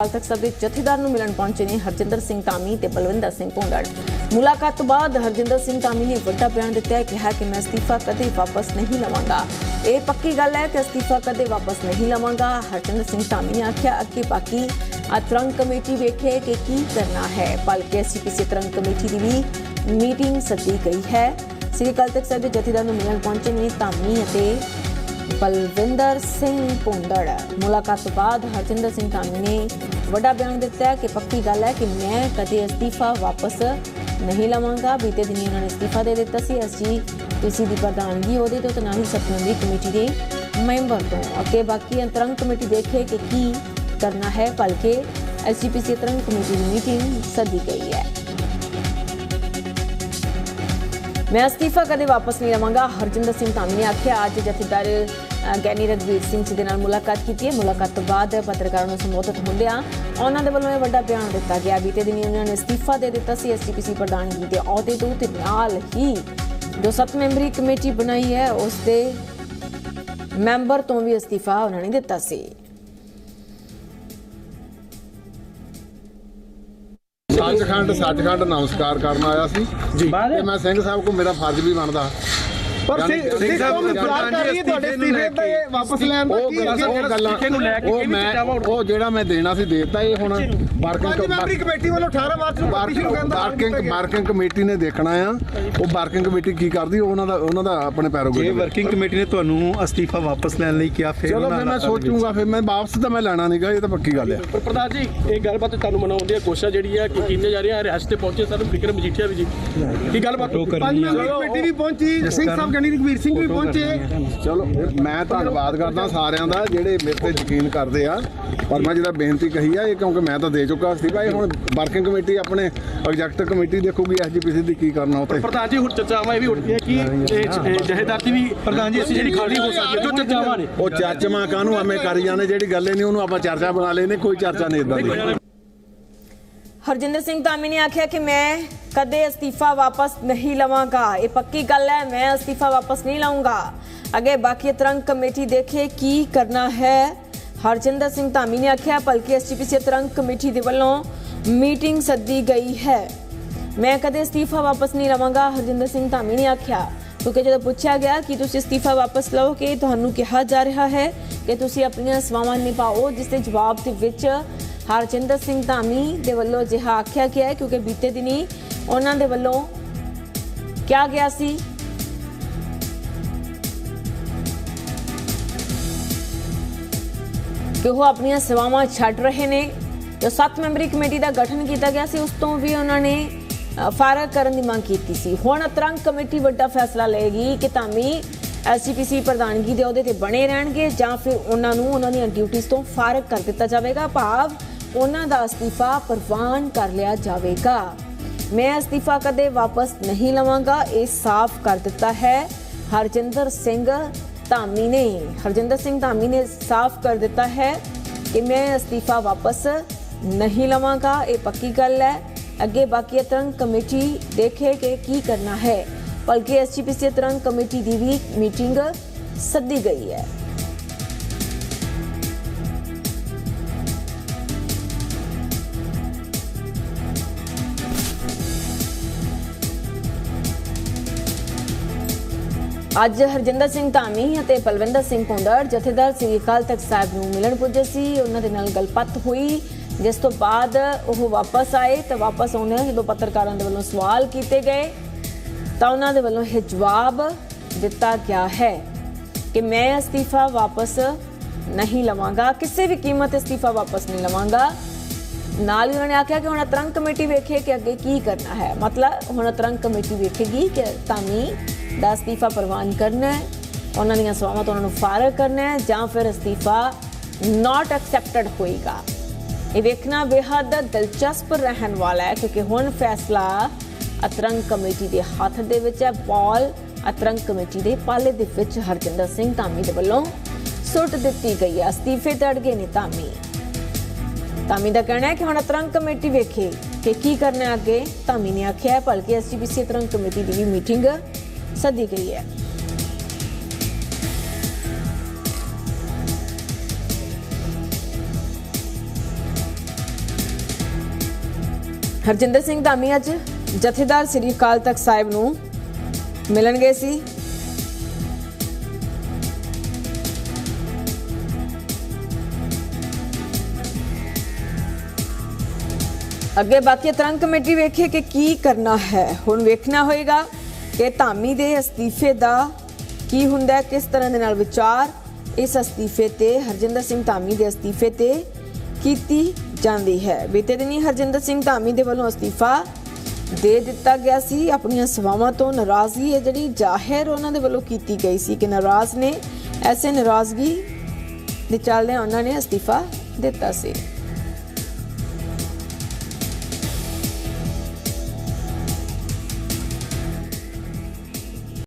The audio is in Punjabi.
ਅਕਾਲ ਤਖਤ ਸਾਹਿਬ ਦੇ ਜਥੇਦਾਰ ਨੂੰ ਮਿਲਣ ਪਹੁੰਚੇ ਨੇ ਹਰਜਿੰਦਰ ਸਿੰਘ ਧਾਮੀ ਤੇ ਬਲਵਿੰਦਰ ਸਿੰਘ ਭੁੰਦੜ ਮੁਲਾਕਾਤ ਤੋਂ ਬਾਅਦ ਹਰਜਿੰਦਰ ਸਿੰਘ ਧਾਮੀ ਨੇ ਵੱਡਾ ਬਿਆਨ ਦਿੱਤਾ ਹੈ, ਕਿਹਾ ਕਿ ਮੈਂ ਅਸਤੀਫਾ ਕਦੇ ਵਾਪਸ ਨਹੀਂ ਲਵਾਂਗਾ। ਇਹ ਪੱਕੀ ਗੱਲ ਹੈ ਕਿ ਅਸਤੀਫਾ ਕਦੇ ਵਾਪਸ ਨਹੀਂ ਲਵਾਂਗਾ, ਹਰਜਿੰਦਰ ਸਿੰਘ ਧਾਮੀ ਨੇ ਆਖਿਆ, ਅੱਗੇ ਬਾਕੀ ਅਤਰੰਗ ਕਮੇਟੀ ਵੇਖੇ ਕਿ ਕੀ ਕਰਨਾ ਹੈ ਭਲਕੇ ਐਸਜੀਪੀਸੀ ਤਰੰਗ ਕਮੇਟੀ ਦੀ ਵੀ ਮੀਟਿੰਗ ਸੱਦੀ ਗਈ ਹੈ। ਸ੍ਰੀ ਅਕਾਲ ਤਖਤ ਸਾਹਿਬ ਦੇ ਜਥੇਦਾਰ ਨੂੰ ਮਿਲਣ ਪਹੁੰਚੇ ਨੇ ਧਾਮੀ ਅਤੇ ਬਲਵਿੰਦਰ ਸਿੰਘ ਭੁੰਦੜ। ਮੁਲਾਕਾਤ ਤੋਂ ਬਾਅਦ ਹਰਜਿੰਦਰ ਸਿੰਘ ਧਾਮੀ ਨੇ ਵੱਡਾ ਬਿਆਨ ਦਿੱਤਾ ਕਿ ਪੱਕੀ ਗੱਲ ਹੈ ਕਿ ਮੈਂ ਕਦੇ ਅਸਤੀਫਾ ਵਾਪਸ ਨਹੀਂ ਲਵਾਂਗਾ। ਬੀਤੇ ਦਿਨੀ ਉਹਨਾਂ ਨੇ ਅਸਤੀਫਾ ਦੇ ਦਿੱਤਾ ਸੀ। ਐਸਜੀ ਪੀਸੀ ਦੀ ਪ੍ਰਧਾਨਗੀ ਉਹਦੇ ਤੋਂ ਤੇ ਨਾ ਹੀ ਸਤਨੰਦੀ ਕਮੇਟੀ ਦੇ ਮੈਂਬਰ ਤੋਂ। ਅੱਗੇ ਬਾਕੀ ਅੰਤਰੰਗ ਕਮੇਟੀ ਦੇਖੇ ਕਿ ਕੀ ਕਰਨਾ ਹੈ ਭਲਕੇ ਐਸਜੀਪੀਸੀ ਅੰਤਰੰਗ ਕਮੇਟੀ ਦੀ ਮੀਟਿੰਗ ਸੱਦੀ ਗਈ ਹੈ। ਮੈਂ ਅਸਤੀਫਾ ਕਦੇ ਵਾਪਸ ਨਹੀਂ ਲਵਾਂਗਾ, ਹਰਜਿੰਦਰ ਸਿੰਘ ਧਾਮੀ ਨੇ ਆਖਿਆ, ਅੱਜ ਜਥੇਦਾਰ ਗਿਆਨੀ ਰਘਵੀਰ ਸਿੰਘ ਜੀ ਦੇ ਨਾਲ ਮੁਲਾਕਾਤ ਕੀਤੀ ਹੈ। ਮੁਲਾਕਾਤ ਤੋਂ ਬਾਅਦ ਪੱਤਰਕਾਰਾਂ ਨੂੰ ਸੰਬੋਧਿਤ ਹੁੰਦਿਆਂ ਉਹਨਾਂ ਦੇ ਵੱਲੋਂ ਇਹ ਵੱਡਾ ਬਿਆਨ ਦਿੱਤਾ ਗਿਆ। ਬੀਤੇ ਦਿਨੀ ਉਹਨਾਂ ਨੇ ਅਸਤੀਫਾ ਦੇ ਦਿੱਤਾ ਸੀ ਐਸਜੀਪੀਸੀ ਪ੍ਰਧਾਨਗੀ ਦੇ। ਅਹੁਦੇ ਤੋਂ ਤੇ ਨਾਲ ਹੀ ਜੋ ਸੱਤ ਮੈਂਬਰੀ ਕਮੇਟੀ ਬਣਾਈ ਹੈ ਉਸ ਦੇ ਮੈਂਬਰ ਤੋਂ ਵੀ ਅਸਤੀਫਾ ਉਹਨਾਂ ਨੇ ਦਿੱਤਾ ਸੀ। ਸੱਚਖੰਡ ਸੱਚਖੰਡ ਨਮਸਕਾਰ ਕਰਨ ਆਇਆ ਸੀ। ਜੀ। ਤੇ ਮੈਂ ਸਿੰਘ ਸਾਹਿਬ ਕੋ ਮੇਰਾ ਫਰਜ਼ ਵੀ ਬਣਦਾ ਪਰ ਸਾਹਿਬ ਜਾਨੀ- ਇੰਤਜ਼ਾਰ ਕਰ ਰਹੀ ਹੈ ਤੁਹਾਡੇ ਅਸਤੀਫੇ ਤੇ ਵਾਪਸ ਲੈਣ ਦਾ ਕੀ ਗੱਲਾਂ ਉਹ ਗੱਲਾਂ ਨੂੰ ਲੈ ਕੇ ਉਹ ਕਿਹੜੀ ਚਰਚਾਵਾਂ ਉਹ ਜਿਹੜਾ ਮੈਂ ਦੇਣਾ ਸੀ ਦੇਤਾ ਇਹ ਹੁਣ ਮੈਂਬਰੀ ਵਰਕਿੰਗ ਕਮੇਟੀ ਵੱਲੋਂ 18 ਮਾਰਚ ਨੂੰ ਪਾਰਟੀ ਸ਼ੁਰੂ ਕਰਨ ਦਾ ਗਿਆ। ਵਰਕਿੰਗ ਕਮੇਟੀ ਨੇ ਦੇਖਣਾ ਆ। ਉਹ ਵਰਕਿੰਗ ਕਮੇਟੀ ਕੀ ਕਰਦੀ ਉਹ ਉਹਨਾਂ ਦਾ ਉਹਨਾਂ ਦਾ ਆਪਣੇ ਜੇ ਪੈਰੋਗੇ ਵਰਕਿੰਗ ਕਮੇਟੀ ਨੇ ਤੁਹਾਨੂੰ ਅਸਤੀਫਾ ਵਾਪਸ ਲੈਣ ਲਈ ਕਿਹਾ ਫਿਰ ਚਲੋ ਮੈਂ ਸੋਚੂਗਾ ਫਿਰ ਮੈਂ ਵਾਪਸ ਤਾਂ ਮੈਂ ਲੈਣਾ ਨਹੀਂਗਾ ਇਹ ਤਾਂ ਪੱਕੀ ਗੱਲ ਆ। ਪਰ ਪ੍ਰਧਾਨ ਜੀ ਇਹ ਗੱਲਬਾਤ ਤੁਹਾਨੂੰ ਮਨਾਉਣ ਦੀ ਕੋਸ਼ਿਸ਼ ਜਿਹੜੀ ਹੈ ਕਿ ਕੀਤੇ ਜਾ ਰਹੀ ਹੈ ਰਿਹਾਸਤ ਤੇ ਪਹੁੰਚੇ ਸਰ ਵਿਕਰਮ ਮਜੀਠੀਆ ਵੀ ਜੀ। ਕੀ ਗੱਲਬਾਤ? ਪੰਜ ਮੈਂਬਰੀ ਕਮੇਟੀ ਵੀ ਪਹੁੰਚੀ ਸਿੰਘ ਸਾਹਿਬ ਗਣੀ ਰਘਵੀਰ ਸਿੰਘ ਵੀ ਪਹੁੰਚੇ। ਚਲੋ ਮੈਂ ਧੰਨਵਾਦ ਕਰਦਾ ਸਾਰਿਆਂ ਦਾ ਜਿਹੜੇ ਮੇਰੇ ਤੇ ਯਕੀਨ ਕਰਦੇ ਆ। ਪਰ ਮੈਂ ਜਿਹੜਾ ਬੇਨਤੀ ਕਹੀ ਆ ਇਹ ਕਿਉਂਕਿ ਮੈਂ ਤਾਂ ਦੇ ਚੁੱਕਾ ਸੀ ਭਾਈ ਹੁਣ ਵਰਕਿੰਗ ਕਮੇਟੀ ਆਪਣੇ ਐਗਜ਼ੈਕਟਿਵ ਕਮੇਟੀ ਦੇਖੂਗੀ ਐਸਜੀਪੀਸੀ ਦੀ ਕੀ ਕਰਨਾ ਉੱਤੇ ਪ੍ਰਧਾਨ ਜੀ ਹੁਣ ਚਰਚਾਵਾਂ ਇਹ ਵੀ ਉੱਠਦੀਆਂ ਕਿ ਜਹੇਦਾਰ ਦੀ ਵੀ ਪ੍ਰਧਾਨ ਜੀ ਅਸੀਂ ਜਿਹੜੀ ਖਾਲੀ ਹੋ ਸਕਦੀ ਹੈ ਜੋ ਚਰਚਾਵਾਂ ਨੇ। ਉਹ ਚਰਚਾਵਾਂ ਕਾਹਨੂੰ ਐਵੇਂ ਕਰੀ ਜਾਂਦੇ ਜਿਹੜੀ ਗੱਲ ਨਹੀਂ ਉਹਨੂੰ ਆਪਾਂ ਚਰਚਾ ਬਣਾ ਲੈਨੇ ਕੋਈ ਚਰਚਾ ਨਹੀਂ ਇਦਾਂ ਦੀ। ਹਰਜਿੰਦਰ ਸਿੰਘ ਧਾਮੀ ਨੇ ਆਖਿਆ ਕਿ ਮੈਂ ਕਦੇ ਅਸਤੀਫਾ ਵਾਪਸ ਨਹੀਂ ਲਵਾਂਗਾ। ਇਹ ਪੱਕੀ ਗੱਲ ਹੈ, ਮੈਂ ਅਸਤੀਫਾ ਵਾਪਸ ਨਹੀਂ ਲਾਉਂਗਾ ਅੱਗੇ ਬਾਕੀ ਤਰੰਗ ਕਮੇਟੀ ਦੇਖੇ ਕੀ ਕਰਨਾ ਹੈ। ਹਰਜਿੰਦਰ ਸਿੰਘ ਧਾਮੀ ਨੇ ਆਖਿਆ, ਬਲਕਿ ਐਸਜੀਪੀਸੀ ਤਰੰਗ ਕਮੇਟੀ ਦੇ ਵੱਲੋਂ ਮੀਟਿੰਗ ਸੱਦੀ ਗਈ ਹੈ। ਮੈਂ ਕਦੇ ਅਸਤੀਫਾ ਵਾਪਸ ਨਹੀਂ ਲਵਾਂਗਾ, ਹਰਜਿੰਦਰ ਸਿੰਘ ਧਾਮੀ ਨੇ ਆਖਿਆ। ਕਿਉਂਕਿ ਜਦੋਂ ਪੁੱਛਿਆ ਗਿਆ ਕਿ ਤੁਸੀਂ ਅਸਤੀਫਾ ਵਾਪਸ ਲਓ ਕਿ ਤੁਹਾਨੂੰ ਕਿਹਾ ਜਾ ਰਿਹਾ ਹੈ ਕਿ ਤੁਸੀਂ ਆਪਣੀਆਂ ਸੇਵਾਵਾਂ ਨਿਭਾਓ, ਜਿਸ ਦੇ ਜਵਾਬ ਦੇ ਵਿੱਚ ਹਰਜਿੰਦਰ ਸਿੰਘ ਧਾਮੀ ਦੇ ਵੱਲੋਂ ਅਜਿਹਾ ਆਖਿਆ ਗਿਆ ਹੈ, ਕਿਉਂਕਿ ਬੀਤੇ ਦਿਨੀ ਉਹਨਾਂ ਦੇ ਵੱਲੋਂ ਕਿਹਾ ਗਿਆ ਸੀ। ਕਿ ਉਹ ਆਪਣੀਆਂ ਸੇਵਾਵਾਂ ਛੱਡ ਰਹੇ ਨੇ। ਜੋ ਸੱਤ ਮੈਂਬਰੀ ਕਮੇਟੀ ਦਾ ਗਠਨ ਕੀਤਾ ਗਿਆ ਸੀ, ਉਸ ਤੋਂ ਵੀ ਉਹਨਾਂ ਨੇ ਫਾਰਗ ਕਰਨ ਦੀ ਮੰਗ ਕੀਤੀ ਸੀ। ਹੁਣ ਅਤਰੰਗ ਕਮੇਟੀ ਵੱਡਾ ਫੈਸਲਾ ਲਏਗੀ ਕਿ ਧਾਮੀ ਐਸਜੀਪੀਸੀ ਪ੍ਰਧਾਨਗੀ ਦੇ ਅਹੁਦੇ ਤੇ ਬਣੇ ਰਹਿਣਗੇ ਜਾਂ ਫਿਰ ਉਹਨਾਂ ਨੂੰ ਉਹਨਾਂ ਦੀਆਂ ਡਿਊਟੀਆਂ ਤੋਂ ਫਾਰਗ ਕਰ ਦਿੱਤਾ ਜਾਵੇਗਾ। ਭਾਵ ਉਹਨਾਂ ਦਾ ਅਸਤੀਫਾ ਪ੍ਰਵਾਨ ਕਰ ਲਿਆ ਜਾਵੇਗਾ। ਮੈਂ ਅਸਤੀਫਾ ਕਦੇ ਵਾਪਸ ਨਹੀਂ ਲਵਾਂਗਾ, ਇਹ ਸਾਫ਼ ਕਰ ਦਿੱਤਾ ਹੈ। ਹਰਜਿੰਦਰ ਸਿੰਘ ਧਾਮੀ ਨੇ, ਹਰਜਿੰਦਰ ਸਿੰਘ ਧਾਮੀ ਨੇ ਸਾਫ਼ ਕਰ ਦਿੱਤਾ ਹੈ ਕਿ ਮੈਂ ਅਸਤੀਫਾ ਵਾਪਸ ਨਹੀਂ ਲਵਾਂਗਾ, ਇਹ ਪੱਕੀ ਗੱਲ ਹੈ। ਅੱਗੇ ਬਾਕੀ ਤਰੰਗ ਕਮੇਟੀ ਦੇਖੇ ਕਿ ਕੀ ਕਰਨਾ ਹੈ। ਬਲਕਿ ਐਸਜੀਪੀਸੀ ਤਰੰਗ ਕਮੇਟੀ ਦੀ ਵੀ ਮੀਟਿੰਗ ਸੱਦੀ ਗਈ ਹੈ। ਅੱਜ ਹਰਜਿੰਦਰ ਸਿੰਘ ਧਾਮੀ ਅਤੇ ਬਲਵਿੰਦਰ ਸਿੰਘ ਪੁੰਦੜ ਜਥੇਦਾਰ ਸ੍ਰੀ ਅਕਾਲ ਤਖਤ ਸਾਹਿਬ ਨੂੰ ਮਿਲਣ ਪੁੱਜੇ ਸੀ। ਉਹਨਾਂ ਦੇ ਨਾਲ ਗੱਲਬਾਤ ਹੋਈ। ਜਿਸ ਤੋਂ ਬਾਅਦ ਉਹ ਵਾਪਸ ਆਏ ਤੇ ਵਾਪਸ ਆਉਂਦੇ ਜਦੋਂ ਪੱਤਰਕਾਰਾਂ ਦੇ ਵੱਲੋਂ ਸਵਾਲ ਕੀਤੇ ਗਏ, ਤਾਂ ਉਹਨਾਂ ਦੇ ਵੱਲੋਂ ਇਹ ਜਵਾਬ ਦਿੱਤਾ ਗਿਆ ਹੈ ਕਿ ਮੈਂ ਅਸਤੀਫਾ ਵਾਪਸ ਨਹੀਂ ਲਵਾਂਗਾ, ਕਿਸੇ ਵੀ ਕੀਮਤ ਅਸਤੀਫਾ ਵਾਪਸ ਨਹੀਂ ਲਵਾਂਗਾ। ਨਾਲ ਹੀ ਉਹਨਾਂ ਨੇ ਆਖਿਆ ਕਿ ਹੁਣ ਅਤਰੰਗ ਕਮੇਟੀ ਵੇਖੇ ਕਿ ਅੱਗੇ ਕੀ ਕਰਨਾ ਹੈ। ਮਤਲਬ ਹੁਣ ਅਤਰੰਗ ਕਮੇਟੀ ਵੇਖੇਗੀ ਕਿ ਧਾਮੀ ਦਾ ਅਸਤੀਫਾ ਪ੍ਰਵਾਨ ਕਰਨਾ ਹੈ, ਉਹਨਾਂ ਦੀਆਂ ਸੇਵਾਵਾਂ ਤੋਂ ਉਹਨਾਂ ਨੂੰ ਫਾਰਗ ਕਰਨਾ ਹੈ, ਜਾਂ ਫਿਰ ਅਸਤੀਫਾ ਨਾਟ ਐਕਸੈਪਟਡ ਹੋਏਗਾ। ਇਹ ਵੇਖਣਾ ਬੇਹੱਦ ਦਿਲਚਸਪ ਰਹਿਣ ਵਾਲਾ ਹੈ, ਕਿਉਂਕਿ ਹੁਣ ਫੈਸਲਾ ਅਤਰੰਗ ਕਮੇਟੀ ਦੇ ਹੱਥ ਦੇ ਵਿੱਚ ਹੈ, ਬਾਲ ਅਤਰੰਗ ਕਮੇਟੀ ਦੇ ਪਾਲੇ ਦੇ ਵਿੱਚ ਹਰਜਿੰਦਰ ਸਿੰਘ ਧਾਮੀ ਦੇ ਵੱਲੋਂ ਸੁੱਟ ਦਿੱਤੀ ਗਈ ਹੈ। ਅਸਤੀਫੇ ਤੇ ਗਏ ਨੇ ਧਾਮੀ। ਧਾਮੀ ਦਾ ਕਹਿਣਾ ਹੈ ਕਿ ਹੁਣ ਅਤਰੰਗ ਕਮੇਟੀ ਵੇਖੇ ਕਿ ਕੀ ਕਰਨਾ ਅੱਗੇ। ਧਾਮੀ ਨੇ ਆਖਿਆ ਹੈ, ਭਲਕੇ ਐਸਜੀਪੀਸੀ ਅਤਰੰਗ ਕਮੇਟੀ ਦੀ ਵੀ ਮੀਟਿੰਗ ਸੱਦੀ ਗਈ ਹੈ। ਹਰਜਿੰਦਰ ਸਿੰਘ ਧਾਮੀ ਅੱਜ ਜਥੇਦਾਰ ਸ੍ਰੀ ਅਕਾਲ ਤਖਤ ਸਾਹਿਬ ਨੂੰ ਮਿਲਣ ਗਏ ਸੀ। ਅੱਗੇ ਬਾਕੀ ਤਰੰਗ ਕਮੇਟੀ ਵੇਖੇ ਕਿ ਕੀ ਕਰਨਾ ਹੈ। ਹੁਣ ਵੇਖਣਾ ਹੋਏਗਾ ਕਿ ਧਾਮੀ ਦੇ ਅਸਤੀਫੇ ਦਾ ਕੀ ਹੁੰਦਾ ਕਿਸ ਤਰ੍ਹਾਂ ਦੇ ਨਾਲ ਵਿਚਾਰ ਇਸ ਅਸਤੀਫੇ ਤੇ ਹਰਜਿੰਦਰ ਸਿੰਘ ਧਾਮੀ ਦੇ ਅਸਤੀਫੇ ਤੇ ਕੀਤੀ ਜਾਂਦੀ ਹੈ? ਬੀਤੇ ਦਿਨੀ ਹਰਜਿੰਦਰ ਸਿੰਘ ਧਾਮੀ ਦੇ ਵੱਲੋਂ ਅਸਤੀਫਾ ਦੇ ਦਿੱਤਾ ਗਿਆ ਸੀ। ਆਪਣੀਆਂ ਸੇਵਾਵਾਂ ਤੋਂ ਨਾਰਾਜ਼ਗੀ ਹੈ ਜਿਹੜੀ ਜ਼ਾਹਿਰ ਉਹਨਾਂ ਦੇ ਵੱਲੋਂ ਕੀਤੀ ਗਈ ਸੀ ਕਿ ਨਾਰਾਜ਼ ਨੇ, ਐਸੇ ਨਾਰਾਜ਼ਗੀ ਦੇ ਚੱਲਦਿਆਂ ਉਹਨਾਂ ਨੇ ਅਸਤੀਫਾ ਦਿੱਤਾ ਸੀ।